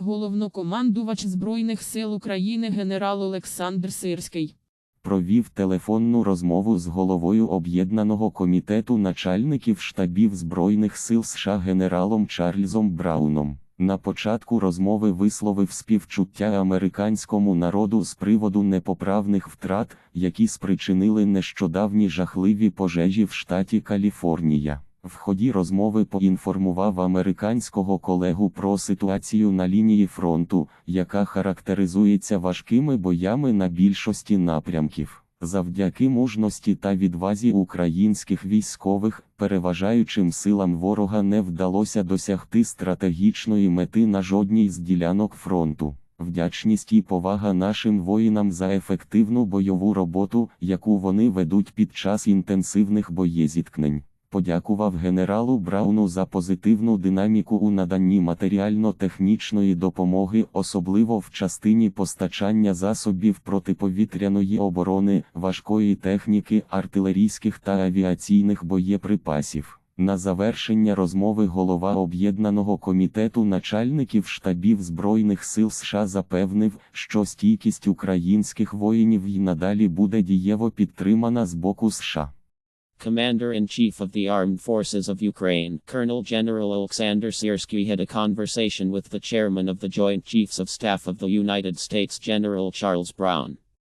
Головнокомандувач Збройних сил України генерал Олександр Сирський. провів телефонну розмову з головою Об'єднаного комітету начальників штабів Збройних сил США генералом Чарльзом Брауном. На початку розмови висловив співчуття американському народу з приводу непоправних втрат, які спричинили нещодавні жахливі пожежі в штаті Каліфорнія. В ході розмови поінформував американського колегу про ситуацію на лінії фронту, яка характеризується важкими боями на більшості напрямків. Завдяки мужності та відвазі українських військових, переважаючим силам ворога не вдалося досягти стратегічної мети на жодній з ділянок фронту. Вдячність і повага нашим воїнам за ефективну бойову роботу, яку вони ведуть під час інтенсивних боєзіткнень. Подякував генералу Брауну за позитивну динаміку у наданні матеріально-технічної допомоги, особливо в частині постачання засобів протиповітряної оборони, важкої техніки, артилерійських та авіаційних боєприпасів. На завершення розмови голова Об'єднаного комітету начальників штабів Збройних сил США запевнив, що стійкість українських воїнів й надалі буде дієво підтримана з боку США. Commander-in-Chief of the Armed Forces of Ukraine, Colonel General Alexander Siersky had a conversation with the Chairman of the Joint Chiefs of Staff of the United States General Charles Brown.